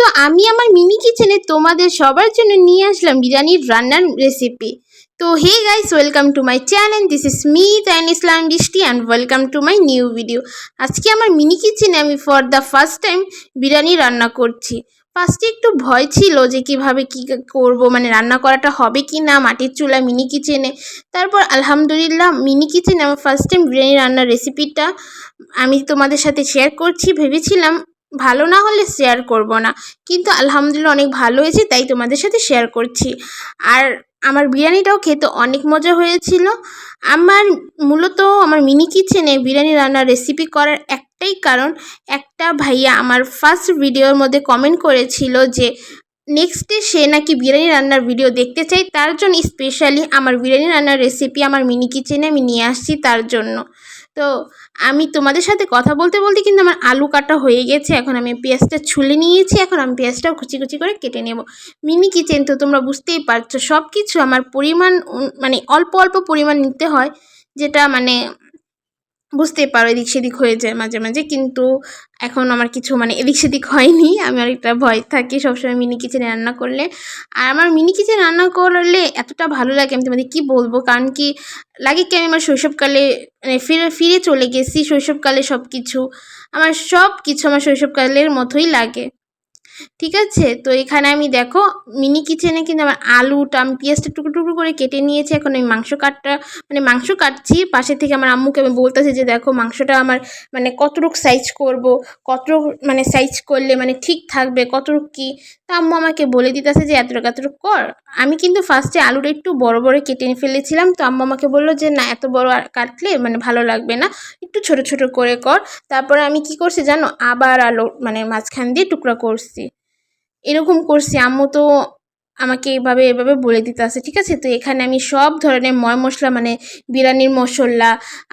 তো আমি আমার মিনি কিচেনে তোমাদের সবার জন্য নিয়ে আসলাম বিরিয়ানির রান্নার রেসিপি তো hey guys welcome to my channel this is me Tain Islam Brishti and welcome to my new video আজকে আমার মিনি কিচেনে আমি for the first time biryani রান্না করছি। ফার্স্টে একটু ভয় ছিল যে কীভাবে কি করব মানে রান্না করাটা হবে কি না মাটির চুলা মিনি কিচেনে তারপর আলহামদুলিল্লাহ মিনি কিচেনে আমার ফার্স্ট টাইম বিরিয়ানি রান্নার রেসিপিটা আমি তোমাদের সাথে শেয়ার করছি। ভেবেছিলাম ভালো না হলে শেয়ার করব না। কিন্তু আলহামদুলিল্লাহ অনেক ভালো হয়েছে, তাই তোমাদের সাথে শেয়ার করছি। আর আমার বিরিয়ানিটাও খেতে অনেক মজা হয়েছিল। আমার মূলত আমার মিনি কিচেনে বিরিয়ানি রান্নার রেসিপি করার একটাই কারণ, একটা ভাইয়া আমার ফার্স্ট ভিডিওর মধ্যে কমেন্ট করেছিল যে নেক্সট সে নাকি বিরিয়ানি রান্নার ভিডিও দেখতে চাই তার জন্য স্পেশালি আমার বিরিয়ানি রান্নার রেসিপি আমার মিনি কিচেনে আমি নিয়ে আসছি তার জন্য। তো আমি তোমাদের সাথে কথা বলতে বলতে কিন্তু আমার আলু কাটা হয়ে গেছে। এখন আমি পেঁয়াজটা ছুলে নিয়েছি, এখন আমি পেঁয়াজটাও কুচি কুচি করে কেটে নেব। মিনি কিচেন তো তোমরা বুঝতেই পারছ সব কিছু আমার পরিমাণ মানে অল্প অল্প পরিমাণ নিতে হয়, যেটা মানে বুঝতেই পারো, এদিক সেদিক হয়ে যায় মাঝে মাঝে। কিন্তু এখন আমার কিছু মানে এদিক সেদিক হয়নি। আমার একটা ভয় থাকে সবসময় মিনি কিচেনে রান্না করলে। আর আমার মিনি কিচেন রান্না করলে এতটা ভালো লাগে আমি তোমাদের কী বলব? কারণ কি, লাগে কি আমি আমার শৈশবকালে মানে ফিরে ফিরে চলে গেছি, শৈশবকালে সব কিছু আমার সব কিছু আমার শৈশবকালের মতোই লাগে। ঠিক আছে? তো এখানে আমি দেখো মিনি কিচেনে কিন্তু আমার আলুটা আমি পেঁয়াজটা টুকরো টুকরো করে কেটে নিয়েছি। এখন আমি মাংস কাটটা মানে মাংস কাটছি। পাশে থেকে আমার আম্মুকে আমি বলতেছি যে, দেখো, মাংসটা আমার মানে কতটুক সাইজ করব, কতটুক মানে সাইজ করলে মানে ঠিক থাকবে, কতটুক কি? তা আম্মু আমাকে বলে দিতেছে যে, এতটুকু এতটুকু কর। আমি কিন্তু ফার্স্টে আলুটা একটু বড় বড় কেটে ফেলেছিলাম। তো আম্মু আমাকে বলল যে, না, এত বড় কাটলে মানে ভালো লাগবে না। একটু ছোট ছোট করে কর। তারপরে আমি কি করছি জানো? আবার আলু মানে মাঝখান দিয়ে টুকরা করছি। এরকম করছি। আম্মু তো আমাকে এভাবে এভাবে বলে দিতে আসে, ঠিক আছে, তো এখানে আমি সব ধরনের ময় মশলা মানে বিরিয়ানির মশলা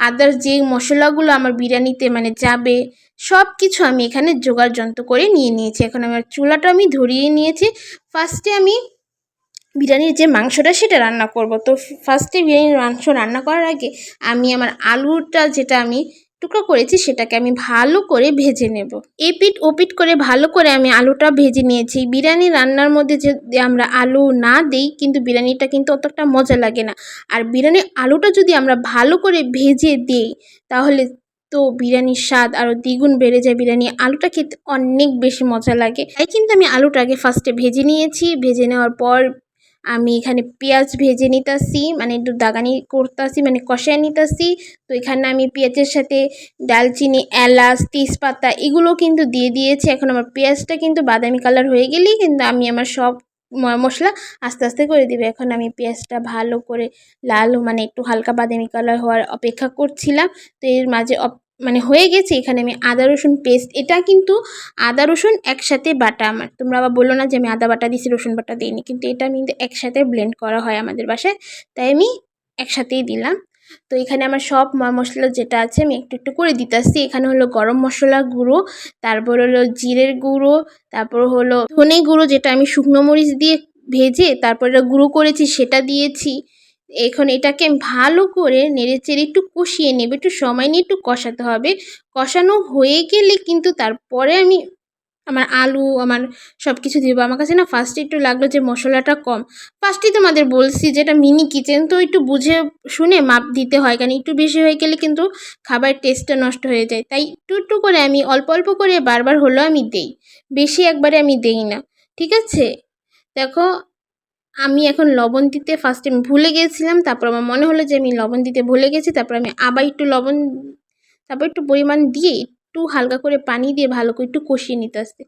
আদার্স যে মশলাগুলো আমার বিরিয়ানিতে মানে যাবে সব কিছু আমি এখানে জোগাড় যন্ত্র করে নিয়ে নিয়েছি। এখন আমার চুলাটা আমি ধরিয়ে নিয়েছি। ফার্স্টে আমি বিরিয়ানির যে মাংসটা, সেটা রান্না করব। তো ফার্স্টে বিরিয়ানির মাংস রান্না করার আগে আমি আমার আলুটা, যেটা আমি টুকরো করেছি, সেটাকে আমি ভালো করে ভেজে নেব। এপিট ওপিট করে ভালো করে আমি আলুটা ভেজে নিয়েছি। বিরিয়ানি রান্নার মধ্যে যদি আমরা আলু না দিই, কিন্তু বিরিয়ানিটা কিন্তু অতটা মজা লাগে না। আর বিরিয়ানির আলুটা যদি আমরা ভালো করে ভেজে দিই, তাহলে তো বিরিয়ানির স্বাদ আরও দ্বিগুণ বেড়ে যায়। বিরিয়ানি আলুটা খেতে অনেক বেশি মজা লাগে। তাই কিন্তু আমি আলুটাকে ফার্স্টে ভেজে নিয়েছি। ভেজে নেওয়ার পর আমি এখানে পেঁয়াজ ভেজে নিতাছি মানে একটু দাগানি করতাছি মানে কষায় নিতাছি। তো এখানে আমি পেঁয়াজের সাথে ডালচিনি, এলাচ, তেজপাতা এগুলো কিন্তু দিয়ে দিয়েছি। এখন আমার পেঁয়াজটা কিন্তু বাদামি কালার হয়ে গেলেই কিন্তু আমি আমার সব মশলা আস্তে আস্তে করে দিবে। এখন আমি পেঁয়াজটা ভালো করে লাল মানে একটু হালকা বাদামি কালার হওয়ার অপেক্ষা করছিলাম। তো এর মাঝে মানে হয়ে গেছে, এখানে আমি আদা, রসুন পেস্ট এটা কিন্তু আদা, রসুন একসাথে বাটা আমার। তোমরা আবার বলো না যে আমি আদা বাটা দিয়েছি, রসুন বাটা দিইনি, কিন্তু এটা আমি কিন্তু একসাথে ব্লেন্ড করা হয় আমাদের বাসায়, তাই আমি একসাথেই দিলাম। তো এখানে আমার সব মশলা যেটা আছে আমি একটু একটু করে দিতেছি। এখানে হলো গরম মশলা গুঁড়ো, তারপর হলো জিরের গুঁড়ো, তারপর হলো ধনে গুঁড়ো, যেটা আমি শুকনো মরিচ দিয়ে ভেজে তারপরে গুঁড়ো করেছি, সেটা দিয়েছি। এখন এটাকে ভালো করে নেড়েচেড়ে একটু কষিয়ে নেবে। একটু সময় নিয়ে একটু কষাতে হবে। কষানো হয়ে গেলে কিন্তু তারপরে আমি আমার আলু, আমার সব কিছু দেবো। আমার কাছে না ফার্স্টে একটু লাগল যে মশলাটা কম। ফার্স্টেই তোমাদের বলছি যে এটা মিনি কিচেন তো একটু বুঝে শুনে মাপ দিতে হয়। কারণ একটু বেশি হয়ে গেলে কিন্তু খাবারের টেস্টটা নষ্ট হয়ে যায়। তাই একটু একটু করে আমি, অল্প অল্প করে বারবার হলেও আমি দেই। বেশি একবারে আমি দেই না। ঠিক আছে? দেখো আমি এখন লবণ দিতে ফার্স্টে আমি ভুলে গিয়েছিলাম তারপর আমার মনে হলো যে আমি লবণ দিতে ভুলে গেছি, তারপর আমি আবার একটু লবণ, তারপর একটু পরিমাণ দিয়ে একটু হালকা করে পানি দিয়ে ভালো করে একটু কষিয়ে নিতে আসতে।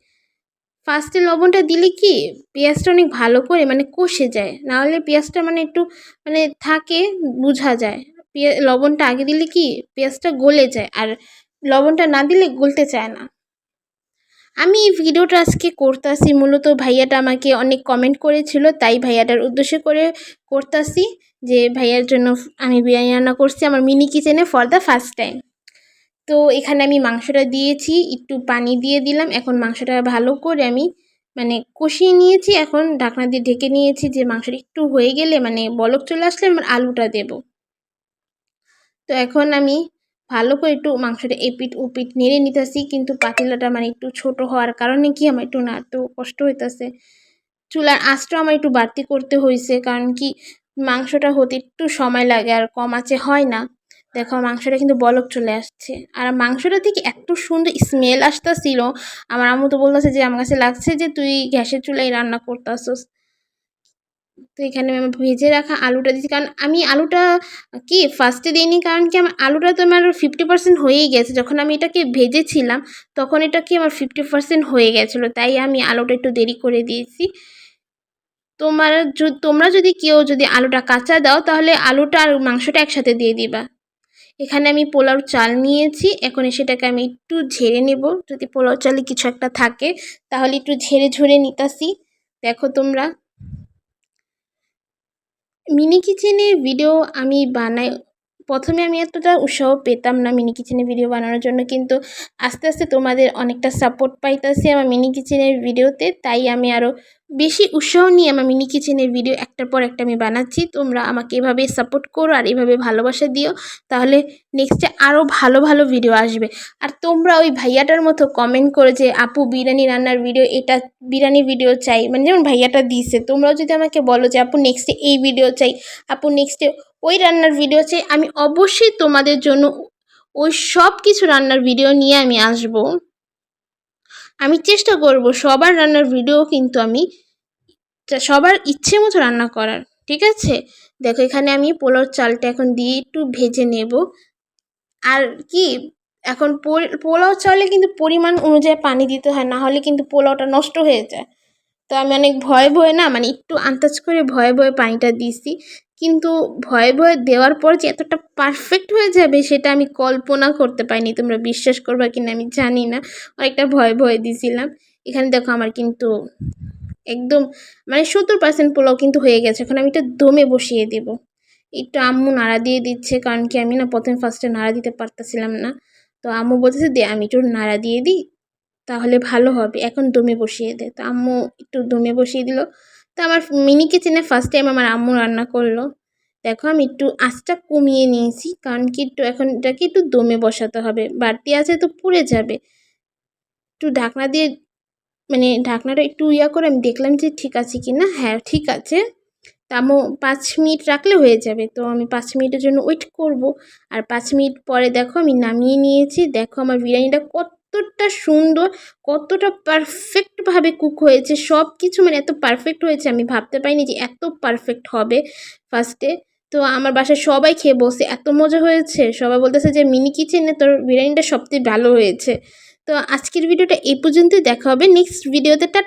ফার্স্টে লবণটা দিলে কি পেঁয়াজটা অনেক ভালো করে মানে কষে যায় নাহলে পেঁয়াজটা মানে একটু মানে থাকে, বোঝা যায়। পেঁয়া, লবণটা আগে দিলে কি পেঁয়াজটা গলে যায়, আর লবণটা না দিলে গলতে চায় না। আমি এই ভিডিওটা আজকে করতেছি, মূলত ভাইয়াটা আমাকে অনেক কমেন্ট করেছিল, তাই ভাইয়াটার উদ্দেশ্য করে করতেছি যে ভাইয়ার জন্য আমি বিরিয়ানি রান্না করছি আমার মিনি কিচেনে ফর দ্য ফার্স্ট টাইম তো এখানে আমি মাংসটা দিয়েছি, একটু পানি দিয়ে দিলাম, এখন মাংসটা ভালো করে আমি মানে কষিয়ে নিয়েছি, এখন ঢাকনা দিয়ে ঢেকে নিয়েছি যে মাংসটা একটু হয়ে গেলে মানে বলক চলে আসলে আমার আলুটা দেব। তো এখন আমি ভালো করে একটু মাংসটা এপিট ওপিট নেড়ে নিতেছি, কিন্তু পাতিলাটা মানে একটু ছোট হওয়ার কারণে কি আমার একটু নাড়তেও কষ্ট হইতেছে। চুলার আঁচটা আমার একটু বাড়তি করতে হয়েছে কারণ কি মাংসটা হতে একটু সময় লাগে আর কম আঁচে হয় না। দেখো মাংসটা কিন্তু বলক চলে আসছে। আর মাংসটা থেকে এত সুন্দর স্মেল আসতেছিল। আমার আম্মু তো বলতেছে যে, আমার কাছে লাগছে যে, তুই গ্যাসের চুলায় রান্না করতেছস। তো এখানে আমি ভেজে রাখা আলুটা দিচ্ছি কারণ আমি আলুটা কি ফার্স্টে দিইনি, কারণ কি আমার আলুটা তো আমার ফিফটি পার্সেন্ট হয়েই গেছে। যখন আমি এটাকে ভেজেছিলাম, তখন এটা কি আমার ফিফটি পার্সেন্ট হয়ে গেছিল। তাই আমি আলুটা একটু দেরি করে দিয়েছি। তোমার তোমরা যদি কেউ যদি আলুটা কাঁচা দাও, তাহলে আলুটা আর মাংসটা একসাথে দিয়ে দিবা। এখানে আমি পোলাও চাল নিয়েছি। এখন সেটাকে আমি একটু ঝেড়ে নেব। যদি পোলাও চালে কিছু একটা থাকে, তাহলে একটু ঝেড়ে ঝরে নিতাসি দেখো তোমরা। মিনি কিচেনের ভিডিও আমি বানাই প্রথমে আমি এতটা উৎসাহ পেতাম না মিনি কিচেনের ভিডিও বানানোর জন্য, কিন্তু আস্তে আস্তে তোমাদের অনেকটা সাপোর্ট পাইতেছি আমার মিনি কিচেনের ভিডিওতে তাই আমি আরও বেশি উৎসাহ নিয়ে আমার মিনি কিচেনের ভিডিও একটার পর একটা আমি বানাচ্ছি। তোমরা আমাকে এভাবে সাপোর্ট করো আর এভাবে ভালোবাসা দিও, তাহলে নেক্সটে আরও ভালো ভালো ভিডিও আসবে। আর তোমরা ওই ভাইয়াটার মতো কমেন্ট করে যে, আপু, বিরিয়ানি রান্নার ভিডিও এটা বিরিয়ানি ভিডিও চাই। মানে যেমন ভাইয়াটা দিছে, তোমরাও যদি আমাকে বলো যে, আপু নেক্সটে এই ভিডিও চাই। আপু নেক্সটে ওই রান্নার ভিডিও চাই আমি অবশ্যই তোমাদের জন্য ওই সব কিছু রান্নার ভিডিও নিয়ে আমি আসব। আমি চেষ্টা করব সবার রান্নার ভিডিও কিন্তু আমি সবার ইচ্ছে মতো রান্না করার, ঠিক আছে? দেখো এখানে আমি পোলাওর চালটা এখন দিয়ে একটু ভেজে নেব। আর কি, এখন পোলাও চালে কিন্তু পরিমাণ অনুযায়ী পানি দিতে হয়, না হলে কিন্তু পোলাওটা নষ্ট হয়ে যায়। তো আমি অনেক ভয়ে ভয়ে না মানে একটু আন্দাজ করে ভয়ে ভয়ে পানিটা দিছি। কিন্তু ভয়ে ভয়ে দেওয়ার পর যে এতটা পারফেক্ট হয়ে যাবে সেটা আমি কল্পনা করতে পারিনি। তোমরা বিশ্বাস করবা কিনা আমি জানি না। অনেকটা ভয় ভয়ে দিয়েছিলাম। এখানে দেখো আমার কিন্তু একদম মানে সত্তর পার্সেন্ট পোলাও কিন্তু হয়ে গেছে। এখন আমি এটা দমে বসিয়ে দেব। একটু আম্মু নাড়া দিয়ে দিচ্ছে কারণ কি আমি না প্রথমে ফার্স্টে নাড়া দিতে পারতেছিলাম না। তো আম্মু বলতেছে, দে, আমি একটু নাড়া দিয়ে দিই, তাহলে ভালো হবে। এখন দমে বসিয়ে দে। তো আম্মু একটু দমে বসিয়ে দিল। তো আমার মিনি কিচেনে ফার্স্ট টাইম আমার আম্মু রান্না করল। দেখো আমি একটু আঁচটা কমিয়ে নিয়েছি, কারণ কি একটু এখন এটাকে একটু দমে বসাতে হবে। বাড়তি আছে তো পুড়ে যাবে। একটু ঢাকনা দিয়ে মানে ঢাকনাটা একটু ইয়া করে আমি দেখলাম যে ঠিক আছে কি না হ্যাঁ ঠিক আছে। তা আমি পাঁচ মিনিট রাখলে হয়ে যাবে। তো আমি পাঁচ মিনিটের জন্য ওয়েট করব। আর পাঁচ মিনিট পরে দেখো আমি নামিয়ে নিয়েছি। দেখো আমার বিরিয়ানিটা কতটা সুন্দর, কতটা পারফেক্টভাবে কুক হয়েছে সব কিছু মানে এত পারফেক্ট হয়েছে, আমি ভাবতে পারিনি যে এত পারফেক্ট হবে ফার্স্টে তো আমার বাসায় সবাই খেয়ে বসে, এত মজা হয়েছে। সবাই বলতেছে যে, মিনি কিচেনে তোর বিরিয়ানিটা সবথেকে ভালো হয়েছে। তো আজকের ভিডিওটা এই পর্যন্তই, দেখা হবে নেক্সট ভিডিওতে টাটা।